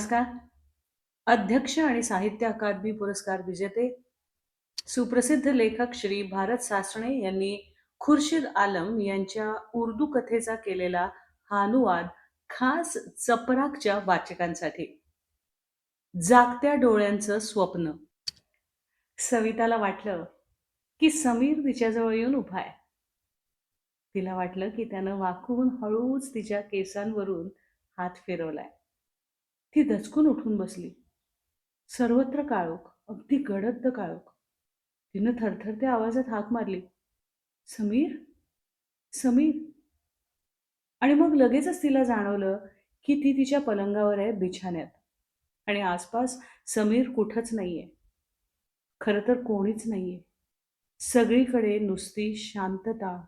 नमस्कार. अध्यक्ष आणि साहित्य अकादमी पुरस्कार विजेते, सुप्रसिद्ध लेखक श्री भारत सासणे यांनी खुर्शीद आलम यांच्या उर्दू कथेचा केलेला हा अनुवाद खास चपराकच्या वाचकांसाठी. जागत्या डोळ्यांचं स्वप्न. सविताला वाटलं की समीर तिच्याजवळ येऊन उभा आहे. तिला वाटलं की त्यानं वाकून हळूच तिच्या केसांवरून हात फिरवलाय. ती दचकून उठून बसली. सर्वत्र काळोख, अगदी गडद्द काळोख. तिनं थरथरत्या आवाजात हाक मारली, "समीर? समीर?" आणि मग लगेचच तिला जाणवलं की ती तिच्या पलंगावर आहे बिछान्यात आणि आसपास समीर कुठंच नाहीये. खरं तर कोणीच नाहीये. सगळीकडे नुसती शांतता,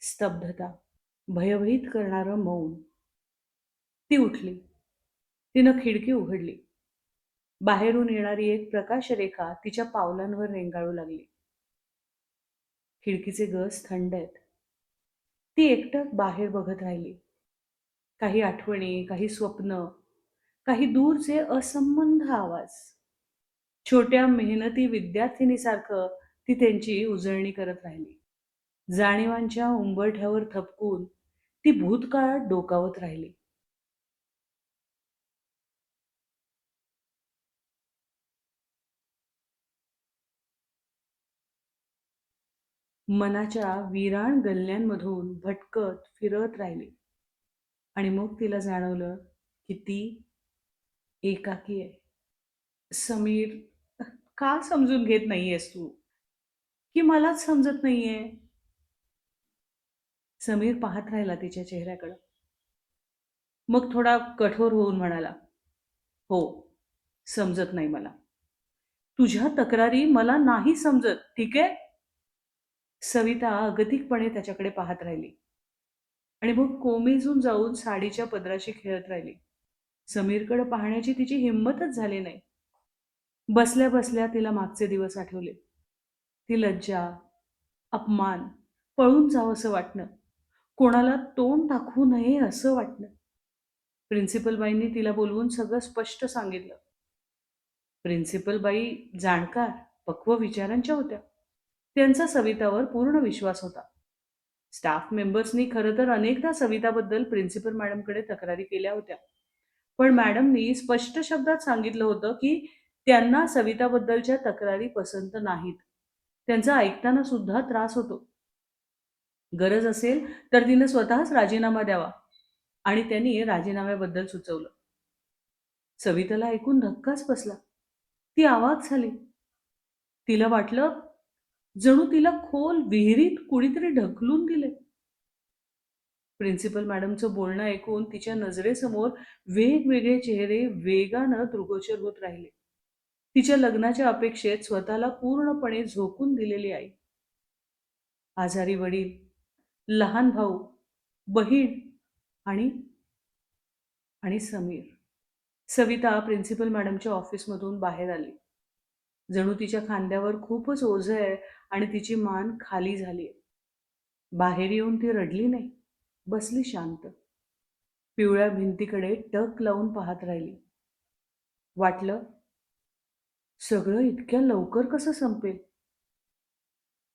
स्तब्धता, भयभीत करणारं मौन. ती उठली. तिनं खिडकी उघडली. बाहेरून येणारी एक प्रकाशरेखा तिच्या पावलांवर रेंगाळू लागली. खिडकीचे गज थंड आहेत. ती एकटक बाहेर बघत राहिली. काही आठवणी, काही स्वप्न, काही दूरचे असंबंध आवाज. छोट्या मेहनती विद्यार्थिनीसारखं ती त्यांची उजळणी करत राहिली. जाणीवांच्या उंबरठ्यावर थपकून ती भूतकाळात डोकावत राहिली. मनाच्या वीराण गल्ल्यांमधून भटकत फिरत राहिली आणि मग तिला जाणवलं की ती एकाकी आहे. समीर, का समजून घेत नाहीयेस तू? की मलाच समजत नाहीये? समीर पाहत राहिला तिच्या चेहऱ्याकडं. मग थोडा कठोर होऊन म्हणाला, "हो, समजत नाही मला. तुझ्या तक्रारी मला नाही समजत, ठीक आहे?" सविता अगतिकपणे त्याच्याकडे पाहत राहिली आणि मग कोमेजून जाऊन साडीच्या पदराशी खेळत राहिली. समीरकडे पाहण्याची तिची हिंमतच झाली नाही. बसल्या बसल्या तिला मागचे दिवस आठवले. ती लज्जा, अपमान, पळून जावंसं वाटणं, कोणाला तोंड दाखवू नये असं वाटणं. प्रिन्सिपलबाईंनी तिला बोलवून सगळं स्पष्ट सांगितलं. प्रिन्सिपलबाई जाणकार, पक्व विचारांच्या होत्या. त्यांचा सवितावर पूर्ण विश्वास होता. स्टाफ मेंबर्सनी खरं तर अनेकदा सविताबद्दल प्रिन्सिपल मॅडमकडे तक्रारी केल्या होत्या. पण मॅडमनी स्पष्ट शब्दात सांगितलं होतं की त्यांना सविताबद्दलच्या तक्रारी पसंत नाहीत. त्यांचा ऐकताना सुद्धा त्रास होतो. गरज असेल तर तिनं स्वतःच राजीनामा द्यावा आणि त्यांनी राजीनाम्याबद्दल सुचवलं. सविताला ऐकून धक्काच बसला. ती आवाज झाली. तिला वाटलं जणू तिला खोल विहिरीत कुणीतरी ढकलून दिले. प्रिन्सिपल मॅडमचं बोलणं ऐकून तिच्या नजरेसमोर वेगवेगळे चेहरे वेगानं दृगोचर होत राहिले. तिच्या लग्नाच्या अपेक्षेत स्वतःला पूर्णपणे झोकून दिलेली आई. आजारी वडील, लहान भाऊ, बहीण आणि आणि समीर. सविता प्रिन्सिपल मॅडमच्या ऑफिसमधून बाहेर आली. जणू तिच्या खांद्यावर खूपच ओझं आहे आणि तिची मान खाली झाली. बाहेर येऊन ती रडली नाही. बसली शांत. पिवळ्या भिंतीकडे टक लावून पाहत राहिली. वाटलं, सगळं इतक्या लवकर कसं संपेल?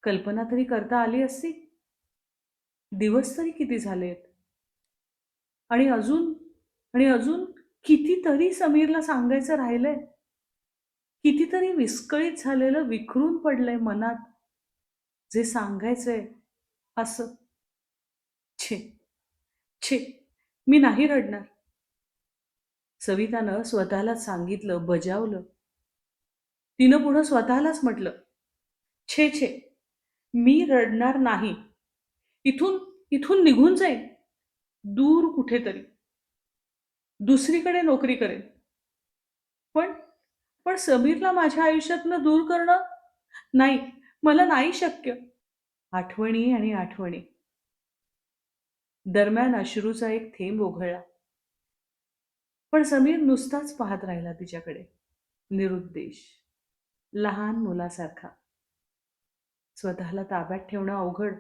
कल्पना तरी करता आली असती? दिवस तरी किती झालेत? आणि अजून आणि अजून कितीतरी समीरला सांगायचं राहिलंय. कितीतरी विस्कळीत झालेलं विखरून पडलंय मनात. जे सांगायचंय असं. छे, छे, मी नाही रडणार. सवितानं स्वतःलाच सांगितलं, बजावलं. तिनं पुढं स्वतःलाच म्हटलं, छे छे, मी रडणार नाही. इथून इथून निघून जाईन. दूर कुठेतरी. दुसरीकडे नोकरी करेन. पण पण समीरला माझ्या आयुष्यातनं दूर करणं नाही, मला नाही शक्य. आठवणी आणि आठवणी. दरम्यान अश्रूचा एक थेंब ओघळला. पण समीर नुसताच पाहत राहिला तिच्याकडे. निरुद्देश. लहान मुलासारखा. स्वतःला ताब्यात ठेवणं अवघड.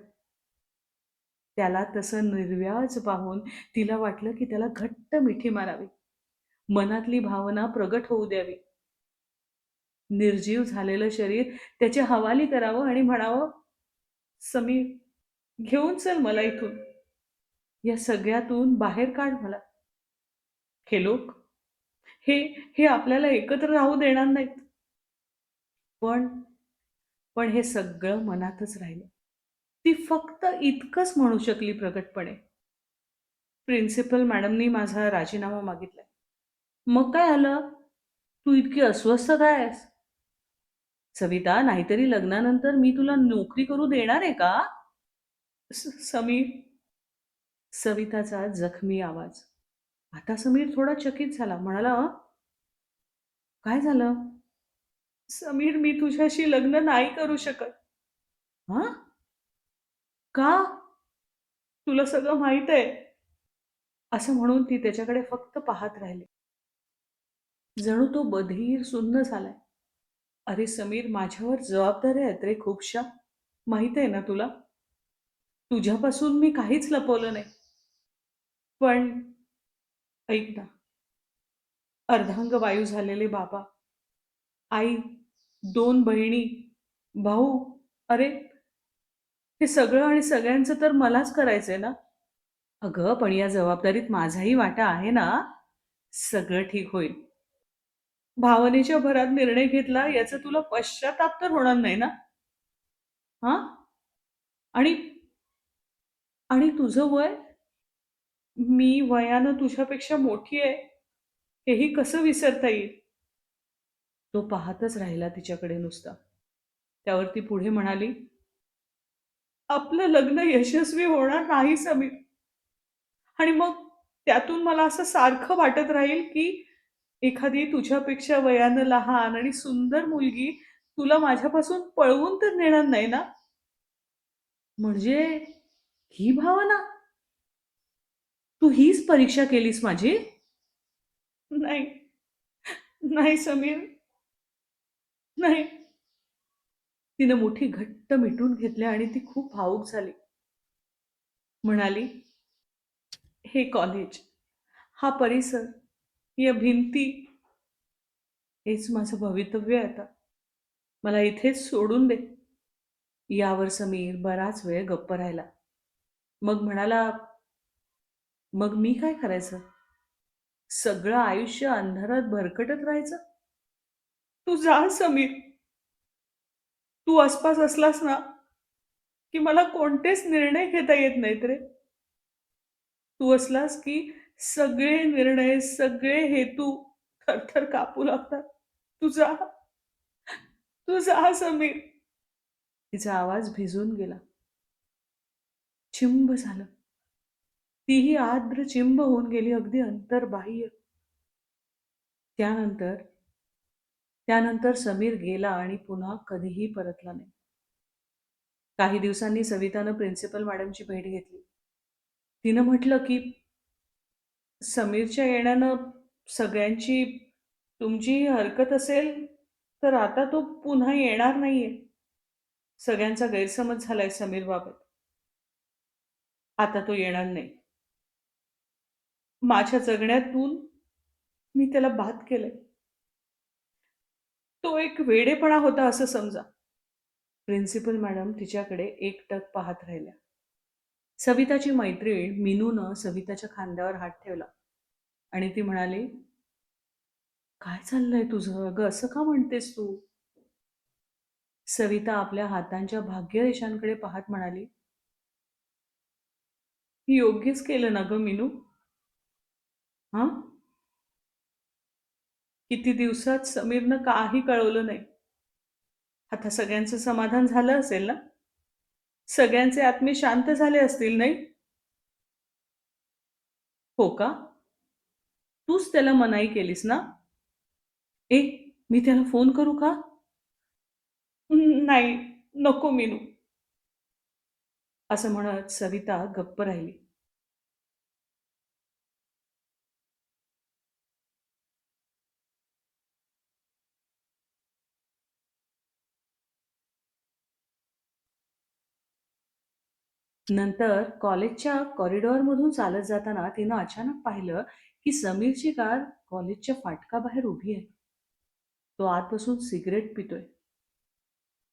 त्याला तसं निर्व्याज पाहून तिला वाटलं की त्याला घट्ट मिठी मारावी. मनातली भावना प्रगट होऊ द्यावी निर्जीव झालेलं शरीर त्याची हवाली करावं आणि म्हणावं समीर घेऊन चल मला इथून. या सगळ्यातून बाहेर काढ मला. हे लोक हे हे आपल्याला एकत्र राहू देणार नाहीत. पण पण हे सगळं मनातच राहिलं. ती फक्त इतकंच म्हणू शकली प्रकटपणे प्रिन्सिपल मॅडमनी माझा राजीनामा मागितलाय. मग काय आलं? तू इतकी अस्वस्थ काय आहेस? सविता नाहीतरी लग्नानंतर मी तुला नोकरी करू देणार आहे का? समीर. सविताचा जखमी आवाज. आता समीर थोडा चकित झाला. म्हणाला काय झालं? समीर मी तुझ्याशी लग्न नाही करू शकत. हा का? तुला सगळं माहीत आहे. असं म्हणून ती त्याच्याकडे फक्त पाहत राहिली. जणू तो बधीर सुन्न झालाय. अरे समीर माझ्यावर जबाबदाऱ्या आहेत रे खूपशा. माहीत आहे ना तुला? तुझ्यापासून मी काहीच लपवलं नाही. पण ऐक ना. अर्धांग वायू झालेले बाबा. आई दोन बहिणी भाऊ अरे हे सगळं आणि सगळ्यांचं तर मलाच करायचंय ना? अगं पण या जबाबदारीत माझाही वाटा आहे ना? सगळं ठीक होईल. भावनेच्या भरात निर्णय घेतला याचा तुला पश्चाताप तर होणार नाही ना? हा? आणि आणि तुझं वय? मी वयानं तुझ्यापेक्षा मोठी आहे हेही कसं विसरता येईल? तो पाहतच राहिला तिच्याकडे नुसता. त्यावर ती पुढे म्हणाली आपलं लग्न यशस्वी होणार नाही समीर. आणि मग त्यातून मला असं सारखं वाटत राहील की एखादी तुझ्यापेक्षा वयानं लहान आणि सुंदर मुलगी तुला माझ्यापासून पळवून तर नेणार नाही ना? म्हणजे ही भावना. तू हीच परीक्षा केलीस माझी? नाही. नाही समीर. नाही. तिनं मुठी घट्ट मिटून घेतल्या आणि ती खूप भावूक झाली. म्हणाली हे कॉलेज हा परिसर या भिंती. हेच माझं भवितव्य आहे आता. मला इथेच सोडून दे. यावर समीर बराच वेळ गप्प राहिला. मग म्हणाला मग मी काय करायचं? सगळं आयुष्य अंधारात भरकटत राहायचं? तू जा समीर. तू आसपास असलास ना की मला कोणतेच निर्णय घेता येत नाहीत रे. तू असलास की सगळे निर्णय सगळे हेतू थरथर कापू लागतात. तू जा तू जा समीर. तिचा आवाज भिजून गेला. चिंब झालं. तीही आद्र चिंब होऊन गेली अगदी अंतर्बाह्य. त्यानंतर त्यानंतर समीर गेला आणि पुन्हा कधीही परतला नाही. काही दिवसांनी सवितानं प्रिन्सिपल मॅडमची भेट घेतली. तिनं म्हटलं की समीरच्या येण्यानं सगळ्यांची तुमची हरकत असेल तर आता तो पुन्हा येणार नाहीये. सगळ्यांचा गैरसमज झालाय समीर बाबत आता तो येणार नाही. माझ्या जगण्यातून मी त्याला बाद केलंय. तो एक वेडेपणा होता असं समजा. प्रिन्सिपल मॅडम तिच्याकडे एकटक पाहत राहिल्या. सविताची मैत्रीण मिनूनं सविताच्या खांद्यावर हात ठेवला. आणि ती म्हणाली काय चाललंय तुझं? अगं असं का म्हणतेस तू? सविता आपल्या हातांच्या भाग्यरेषांकडे पाहत म्हणाली योग्यच केलं ना ग मिनू? हा? किती दिवसात समीरनं काही कळवलं नाही. आता सगळ्यांचं समाधान झालं असेल ना? सगळ्यांचे आत्मे शांत झाले असतील नाही? हो का? तूच त्याला मनाई केलीस ना? ए मी त्याला फोन करू का? नाही नको मीनू. असं म्हणत सविता गप्प राहिली. नंतर कॉलेजच्या कॉरिडॉरमधून चालत जाताना तिनं अचानक पाहिलं की समीरची कार कॉलेजच्या फाटकाबाहेर उभी आहे. तो आतपासून सिगरेट पितोय.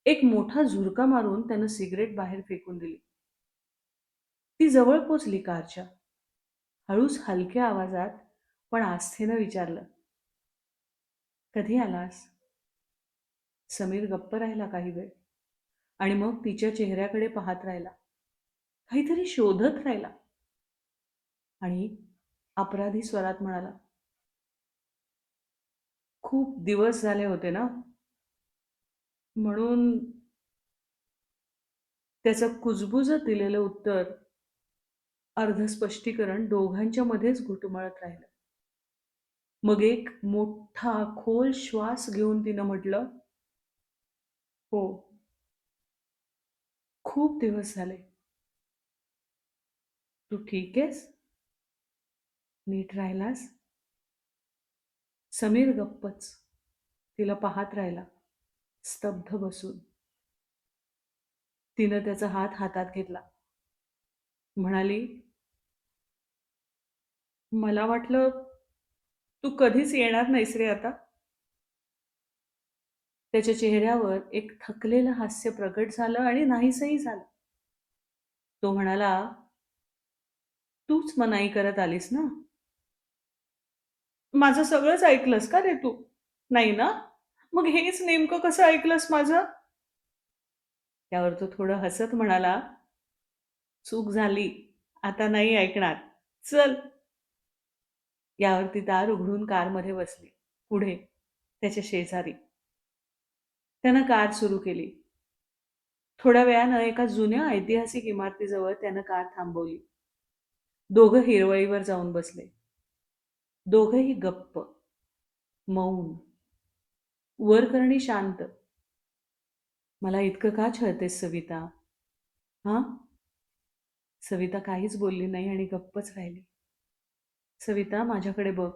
एक मोठा झुरका मारून त्यानं सिगरेट बाहेर फेकून दिली. ती जवळ पोचली कारच्या. हळूच हलक्या आवाजात पण आस्थेनं विचारलं कधी आलास? समीर गप्प राहिला काही वेळ. आणि मग तिच्या चेहऱ्याकडे पाहत राहिला. काहीतरी शोधत राहिला. आणि अपराधी स्वरात म्हणाला खूप दिवस झाले होते ना? म्हणून त्याचं कुजबुजत दिलेलं उत्तर अर्ध स्पष्टीकरण दोघांच्या मध्येच घुटमळत राहिलं. मग एक मोठा खोल श्वास घेऊन तिनं म्हटलं हो खूप दिवस झाले. तू ठीक आहेस? नीट राहिलास? समीर गप्पच. तिला पाहत राहिला. स्तब्ध बसून. तिनं त्याचा हात हातात घेतला. म्हणाली मला वाटलं तू कधीच येणार नाहीस रे आता. त्याच्या चेहऱ्यावर एक थकलेलं हास्य प्रकट झालं आणि नाहीसही झालं. तो म्हणाला तूच मनाई करत आलीस ना? माझं सगळंच ऐकलंस का रे तू? नाही ना? मग हेच नेमकं कसं ऐकलंस माझं? त्यावर तो थोडं हसत म्हणाला चूक झाली आता नाही ऐकणार. चल. यावर ती दार उघडून कारमध्ये बसली. पुढे त्याच्या शेजारी. त्यानं कार सुरू केली. थोड्या वेळानं एका जुन्या ऐतिहासिक इमारतीजवळ त्यानं कार थांबवली. दोघं हिरवळीवर जाऊन बसले. दोघंही गप्प मौन. वरकरणी शांत. मला इतकं का छळतेस सविता? हां? सविता काहीच बोलली नाही आणि गप्पच राहिली. सविता माझ्याकडे बघ.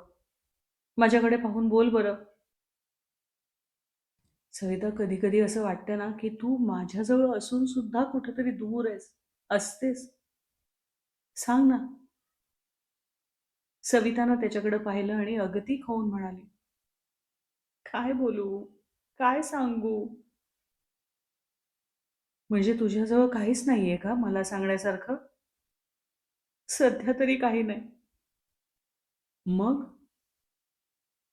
माझ्याकडे पाहून बोल बरं. सविता कधी कधी असं वाटतं ना की तू माझ्याजवळ असून सुद्धा कुठेतरी दूर आहेस असतेस. सांग ना. सवितानं त्याच्याकडे पाहिलं आणि अगदी खाऊन म्हणाली काय बोलू? काय सांगू? म्हणजे तुझ्याजवळ काहीच नाहीये का मला सांगण्यासारखं? सध्या तरी काही नाही. मग?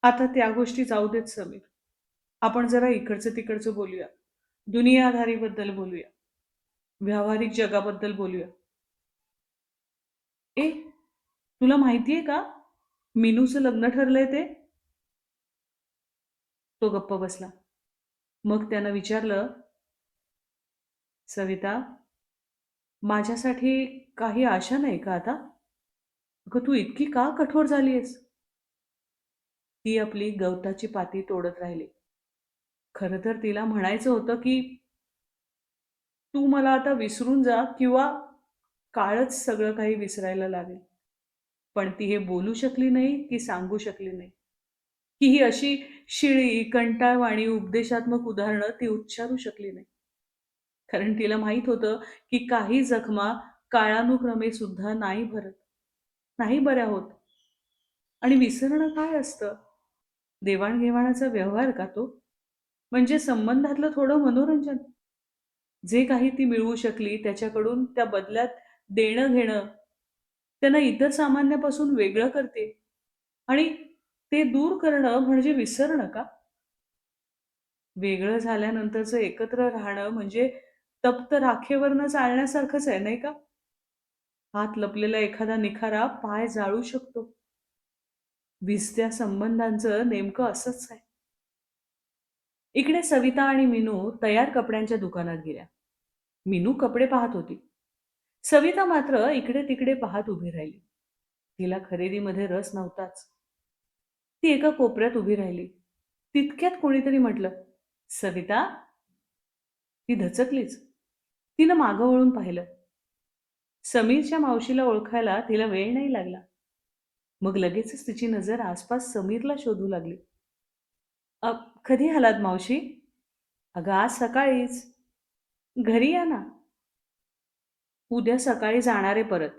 आता त्या गोष्टी जाऊ देत समीर. आपण जरा इकडचं तिकडचं बोलूया. दुनियादारीबद्दल बोलूया. व्यावहारिक जगाबद्दल बोलूया. ए तुला माहितीये का? मिनूचं लग्न ठरलंय ते. तो गप्प बसला. मग त्यानं विचारलं सविता माझ्यासाठी काही आशा नाही का आता? अगं तू इतकी का कठोर झालीयस? ती आपली गवताची पाती तोडत राहिली. खरं तर तिला म्हणायचं होतं की तू मला आता विसरून जा किंवा काळच सगळं काही विसरायला लागेल. पण ती हे बोलू शकली नाही की सांगू शकली नाही. की ही अशी शिळी कंटाळवाणी उपदेशात्मक उदाहरणं ती उच्चारू शकली नाही. कारण तिला माहीत होतं की काही जखमा काळानुक्रमे सुद्धा नाही भरत नाही बऱ्या होत. आणि विसरणं काय असतं? देवाणघेवाणाचा व्यवहार का तो? म्हणजे संबंधातलं थोडं मनोरंजन. जे काही ती मिळवू शकली त्याच्याकडून त्या बदल्यात देणं घेणं त्यांना इतर सामान्यापासून वेगळं करते. आणि ते दूर करणं म्हणजे विसरणं का? वेगळं झाल्यानंतरचं एकत्र राहणं म्हणजे तप्त राखेवरनं चालण्यासारखंच आहे नाही का? हात लपलेला एखादा निखारा पाय जाळू शकतो. भिजत्या संबंधांचं नेमकं असंच आहे. इकडे सविता आणि मीनू तयार कपड्यांच्या दुकानात गेल्या. मीनू कपडे पाहत होती. सविता मात्र इकडे तिकडे पाहत उभी राहिली. तिला खरेदीमध्ये रस नव्हताच. ती एका कोपऱ्यात उभी राहिली. तितक्यात कोणीतरी म्हटलं सविता ती धचकलीच. तिनं मागं वळून पाहिलं. समीरच्या मावशीला ओळखायला तिला वेळ नाही लागला. मग लगेचच तिची नजर आसपास समीरला शोधू लागली. "अ, कधी आलात मावशी? अगं आज सकाळीच. घरी या ना. उद्या सकाळी जाणारे परत.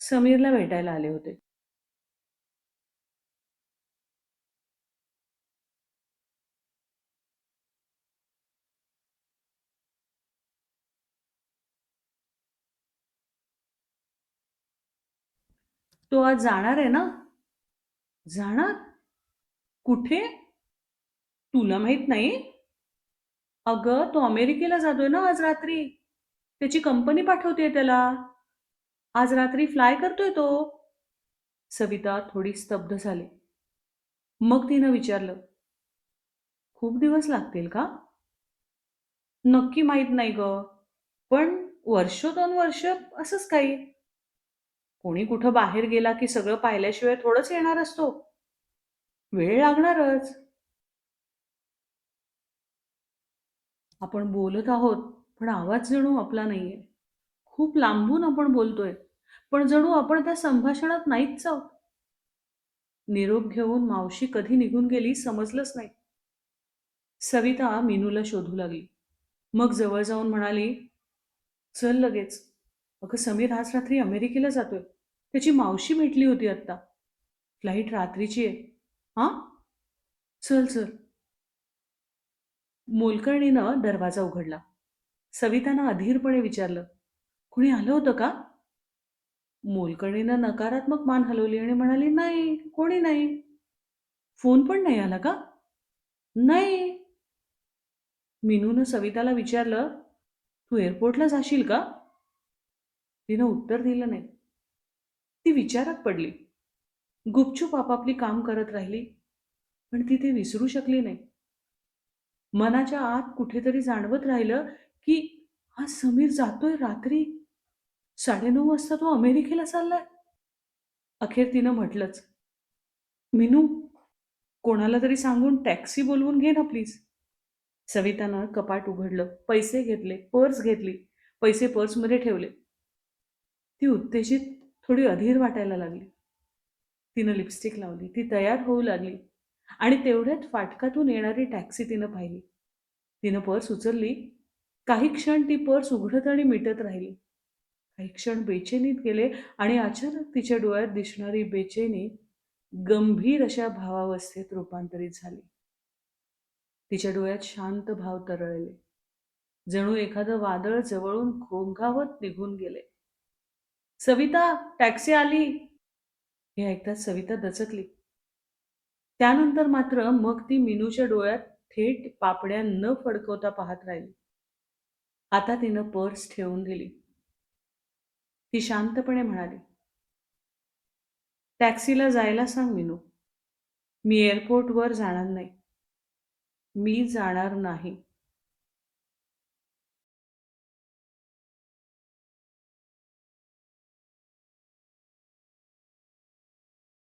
समीरला भेटायला आले होते. तो आज जाणार आहे ना? जाणार? कुठे? तुला माहीत नाही? अगं तो अमेरिकेला जातोय ना आज रात्री. त्याची कंपनी पाठवते त्याला. आज रात्री फ्लाय करतोय तो. सविता थोडी स्तब्ध झाली. मग तिनं विचारलं खूप दिवस लागतील का? नक्की माहीत नाही ग पण वर्ष दोन वर्ष असंच काही. कोणी कुठं बाहेर गेला की सगळं पाहिल्याशिवाय थोडंच येणार असतो. वेळ लागणारच. आपण बोलत आहोत. पण आवाज जणू आपला नाहीये. खूप लांबून आपण बोलतोय पण जणू आपण त्या संभाषणात नाहीच आहोत निरोप घेऊन मावशी कधी निघून गेली समजलंच नाही. सविता मीनूला शोधू लागली. मग जवळ जाऊन म्हणाली चल लगेच. अगं समीर आज रात्री अमेरिकेला जातोय. त्याची मावशी भेटली होती आत्ता. फ्लाईट रात्रीची आहे. हां? चल चल. मोलकर्णीनं दरवाजा उघडला. सवितानं अधीरपणे विचारलं कुणी आलं होतं का? मोलकणीनं नकारात्मक मान हलवली आणि म्हणाली नाही कोणी नाही. फोन पण नाही आला का? नाही. मीनूनं सविताला विचारलं तू एअरपोर्टला जाशील का? तिनं उत्तर दिलं नाही. ती विचारात पडली. गुपचूप आपापली काम करत राहिली पण ती ते विसरू शकली नाही. मनाच्या आत कुठेतरी जाणवत राहिलं की हा समीर जातोय रात्री? साडेनऊ वाजता तो अमेरिकेला चाललाय. अखेर तिनं म्हटलंच मिनू कोणाला तरी सांगून टॅक्सी बोलवून घे ना प्लीज. सवितानं कपाट उघडलं पैसे घेतले पर्स घेतली पैसे पर्समध्ये ठेवले. ती उत्तेजित थोडी अधीर वाटायला लागली. तिनं लिपस्टिक लावली ती तयार होऊ लागली आणि तेवढ्यात फाटकातून येणारी टॅक्सी तिनं पाहिली. तिनं पर्स उचलली काही क्षण ती पर्स उघडत आणि मिटत राहिली. काही क्षण बेचैनीत गेले आणि अचानक तिच्या डोळ्यात दिसणारी बेचैनी गंभीर अशा भावावस्थेत रूपांतरित झाली. तिच्या डोळ्यात शांत भाव तरळले. जणू एखादं वादळ जवळून घोंघावत निघून गेले. सविता टॅक्सी आली. हे ऐकताच सविता दचकली. त्यानंतर मात्र मग ती मिनूच्या डोळ्यात थेट पापड्या न फडकवता पाहत राहिली. आता तिनं पर्स ठेवून दिली. ती शांतपणे म्हणाली टॅक्सीला जायला सांग मिनू मी एअरपोर्टवर जाणार नाही. मी जाणार नाही.